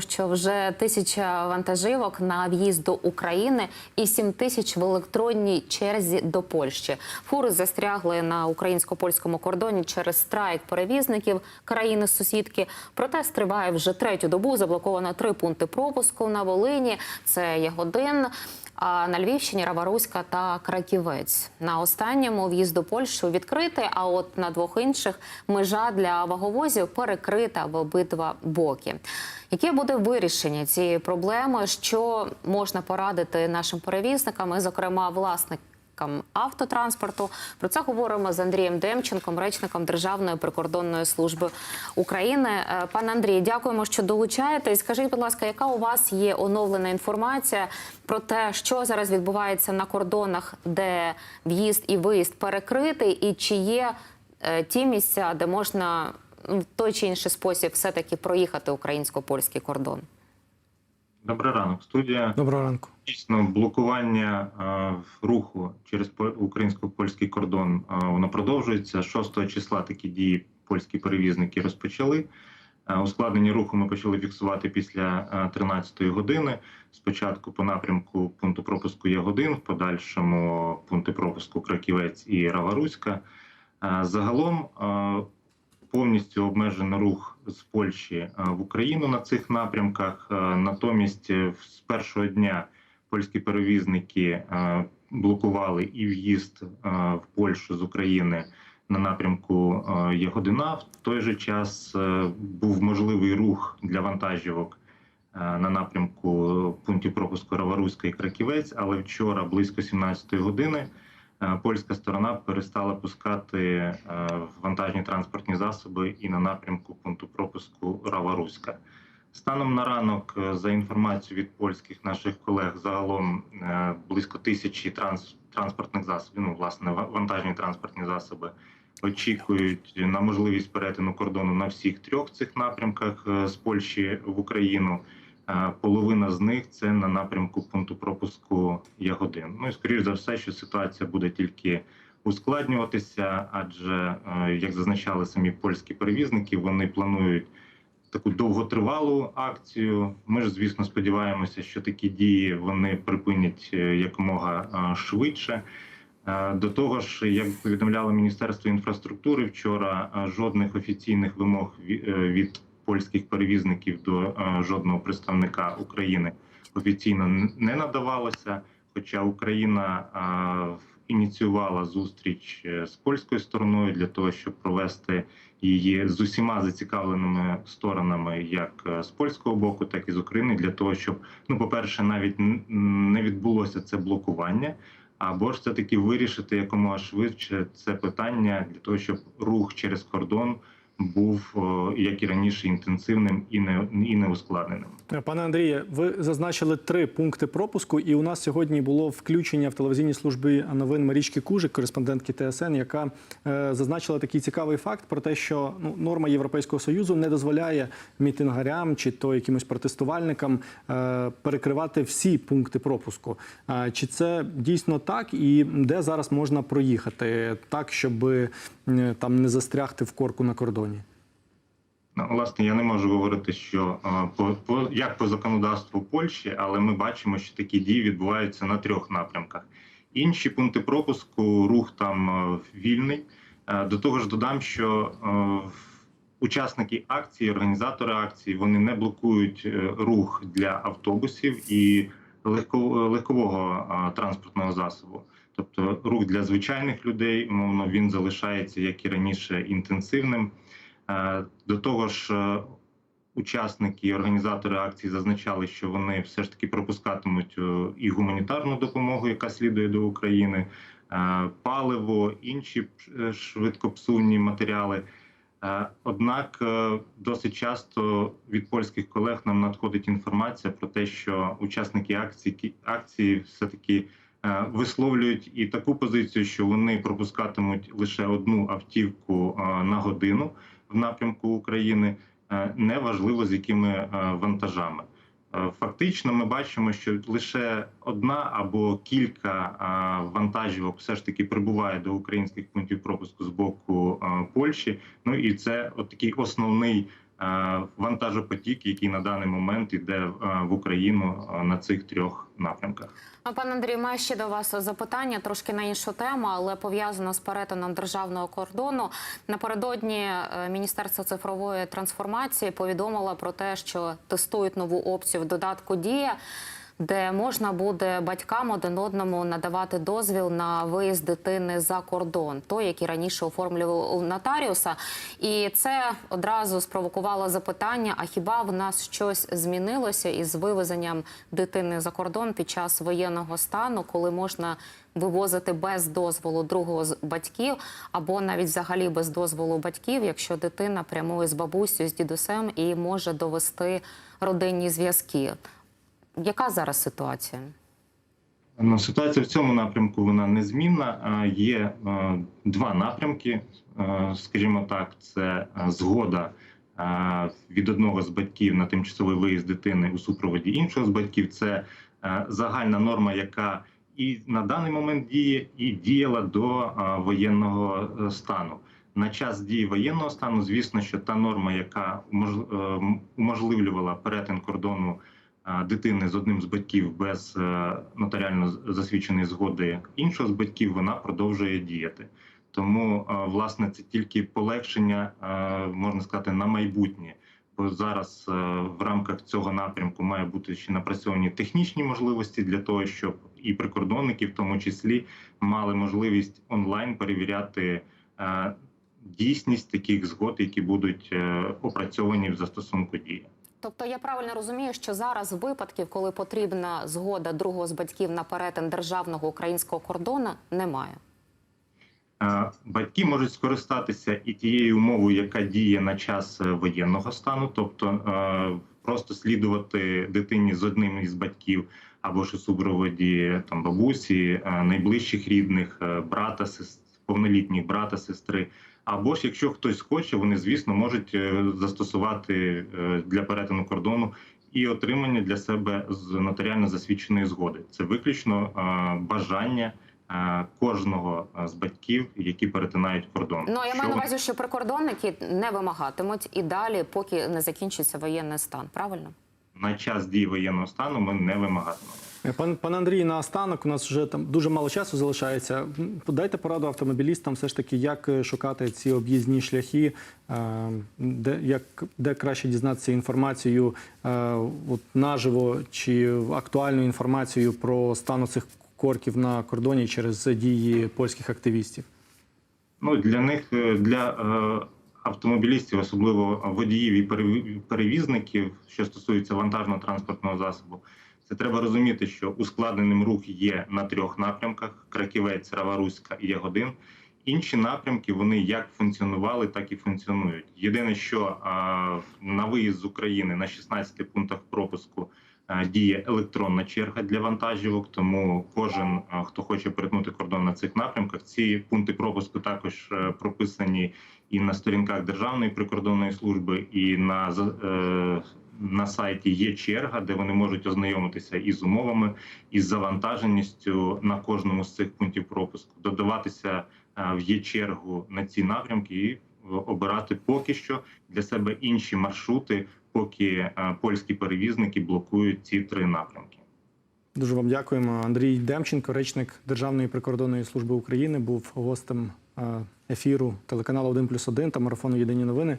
що вже тисяча вантажівок на в'їзд до України і сім тисяч в електронній черзі до Польщі. Фури застрягли на українсько-польському кордоні через страйк перевізників країни сусідки. Протест триває вже третю добу. Заблоковано три пункти пропуску на Волині. Це Ягодин. На Львівщині Раваруська та Краківець. На останньому в'їзд до Польщі відкритий, а от на двох інших межа для ваговозів перекрита в обидва боки. Яке буде вирішення цієї проблеми? Що можна порадити нашим перевізникам, і, зокрема, власникам автотранспорту? Про це говоримо з Андрієм Демченком, речником Державної прикордонної служби України. Е, Пане Андрій, дякуємо, що долучаєтесь. Скажіть, будь ласка, яка у вас є оновлена інформація про те, що зараз відбувається на кордонах, де в'їзд і виїзд перекритий, і чи є е, ті місця, де можна ну, в той чи інший спосіб все-таки проїхати українсько-польський кордон? Добрий ранок, студія. Доброго ранку. Дійсно, блокування е, руху через по- українсько-польський кордон е, воно продовжується. 6 числа такі дії польські перевізники розпочали. Е, ускладнення руху ми почали фіксувати після е, 13-ї години. Спочатку по напрямку пункту пропуску Ягодин, в подальшому пункти пропуску Краківець і Раваруська. Е, Загалом е, повністю обмежено рух з Польщі е, в Україну на цих напрямках. Е, Натомість, е, з першого дня польські перевізники блокували і в'їзд в Польщу з України на напрямку Ягодина. В той же час був можливий рух для вантажівок на напрямку пунктів пропуску Раваруська і Краківець, але вчора близько 17 години. Е, Польська сторона перестала пускати е, вантажні транспортні засоби і на напрямку пункту пропуску Рава-Руська. Станом на ранок, е, за інформацією від польських наших колег, загалом близько тисячі транс, транспортних засобів, ну власне вантажні транспортні засоби, очікують на можливість перетину кордону на всіх трьох цих напрямках з Польщі в Україну. Половина з них це на напрямку пункту пропуску Ягодин. Ну і скоріш за все, що ситуація буде тільки ускладнюватися, адже е, як зазначали самі польські перевізники, вони планують таку довготривалу акцію. Ми ж, звісно, сподіваємося, що такі дії вони припинять е, якомога е, швидше. До того ж, як повідомляло Міністерство інфраструктури вчора, жодних офіційних вимог від польських перевізників до е, жодного представника України офіційно не надавалося. Хоча Україна е, ініціювала зустріч е, з польською стороною для того, щоб провести її з усіма зацікавленими сторонами, як з польського боку, так і з України, для того, щоб ну, по-перше, навіть не відбулося це блокування. Або ж все таки вирішити якомога швидше це питання для того, щоб рух через кордон був як і раніше інтенсивним і не і не ускладненим. Е, Пане Андріє, ви зазначили три пункти пропуску, і у нас сьогодні було включення в телевізійній службі новин Марічки Кужик, кореспондентки ТСН, яка е, зазначила такий цікавий факт про те, що ну, норма Європейського союзу не дозволяє мітингарям чи то якимось протестувальникам е, перекривати всі пункти пропуску. Е, чи це дійсно так, і де зараз можна проїхати так, щоб е, там не застрягти в корку на кордоні? Ну, власне, я не можу говорити, що е, по, по як по законодавству Польщі, але ми бачимо, що такі дії відбуваються на трьох напрямках. Інші пункти пропуску, рух там е, вільний. Е, До того ж, додам, що е, учасники акції, організатори акції, вони не блокують е, рух для автобусів і легко, легкового е, транспортного засобу. Тобто рух для звичайних людей, умовно, він залишається як і раніше інтенсивним. Е, До того ж, е, учасники і організатори акції зазначали, що вони все ж таки пропускатимуть е, і гуманітарну допомогу, яка слідує до України, паливо, інші швидкопсувні матеріали. Однак досить часто від польських колег нам надходить інформація про те, що учасники акції акції все таки висловлюють і таку позицію, що вони пропускатимуть лише одну автівку е, на годину в напрямку України, е, неважливо з якими е, вантажами. Е, Фактично, ми бачимо, що лише одна або кілька е, вантажівок все ж таки прибуває до українських пунктів пропуску з боку е, Польщі. Ну і це от такий основний е, вантажопотік, який на даний момент йде е, в Україну е, на цих трьох напрямках. А, Пане Андрій, маю ще до вас запитання трошки на іншу тему, але пов'язано з перетином державного кордону. Напередодні е, Міністерство цифрової трансформації повідомило про те, що тестують нову опцію в додатку Дія. Де можна буде батькам один одному надавати дозвіл на виїзд дитини за кордон, той, який раніше оформлював нотаріуса, і це одразу спровокувало запитання: а хіба в нас щось змінилося із вивезенням дитини за кордон під час воєнного стану, коли можна вивозити без дозволу другого з батьків, або навіть взагалі без дозволу батьків, якщо дитина прямує з бабусею, з дідусем і може довести родинні зв'язки? Яка зараз ситуація? Ну, ситуація в цьому напрямку вона незмінна. Е, Є е, два напрямки, е, скажімо так, це згода від одного з батьків на тимчасовий виїзд дитини у супроводі іншого з батьків. Це загальна норма, яка і на даний момент діє, і діяла до воєнного стану. На час дії воєнного стану, звісно, що та норма, яка умож- уможливлювала перетин кордону дитини з одним з батьків без е, нотаріально засвідченої згоди іншого з батьків, вона продовжує діяти. Тому, е, власне, це тільки полегшення, е, можна сказати, на майбутнє. Бо зараз е, в рамках цього напрямку має бути ще напрацьовані технічні можливості для того, щоб і прикордонники, в тому числі, мали можливість онлайн перевіряти е, дійсність таких згод, які будуть е, опрацьовані в застосунку дії. Тобто я правильно розумію, що зараз випадків, коли потрібна згода другого з батьків на перетин державного українського кордону, немає. Е, Батьки можуть скористатися і тією умовою, яка діє на час е, воєнного стану, тобто е, просто слідувати дитині з одним із батьків або ж у супроводі там бабусі, найближчих рідних, брата, сес- повнолітніх брата, сестри. Або ж якщо хтось хоче, вони звісно можуть е, застосувати е, для перетину кордону і отримання для себе з нотаріально засвідченої згоди. Це виключно е, бажання кожного з батьків, які перетинають кордон. Ну я Що маю на увазі, що прикордонники не вимагатимуть і далі, поки не закінчиться воєнний стан. Правильно? На час дії воєнного стану ми не вимагатимемо. Е, Пан, пан Андрій, на останок у нас вже там дуже мало часу залишається. Дайте пораду автомобілістам, все ж таки, як е, шукати ці об'їзні шляхи, е, де, як, де краще дізнатися інформацію е, от, наживо чи актуальну інформацію про стан цих корків на кордоні через дії польських активістів. Ну для них для автомобілістів, особливо водіїв і переві- перевізників, що стосується вантажного транспортного засобу, це треба розуміти, що ускладненим рух є на трьох напрямках: Краківець, Раваруська і Ягодин. Інші напрямки вони як функціонували, так і функціонують. Єдине, що на виїзд з України на 16 пунктах пропуску діє електронна черга для вантажівок. Тому кожен, хто хоче перетнути кордон на цих напрямках, ці пункти пропуску також е, прописані і на сторінках Державної прикордонної служби, і на е, на сайті є черга, де вони можуть ознайомитися із умовами, із завантаженістю на кожному з цих пунктів пропуску, додаватися е, в є чергу на ці напрямки і е, обирати поки що для себе інші маршрути, поки е, польські перевізники блокують ці три напрямки. Дуже вам дякуємо. Андрій Демченко, речник Державної прикордонної служби України, був гостем е, ефіру телеканалу 1+,1 та марафону Єдині новини.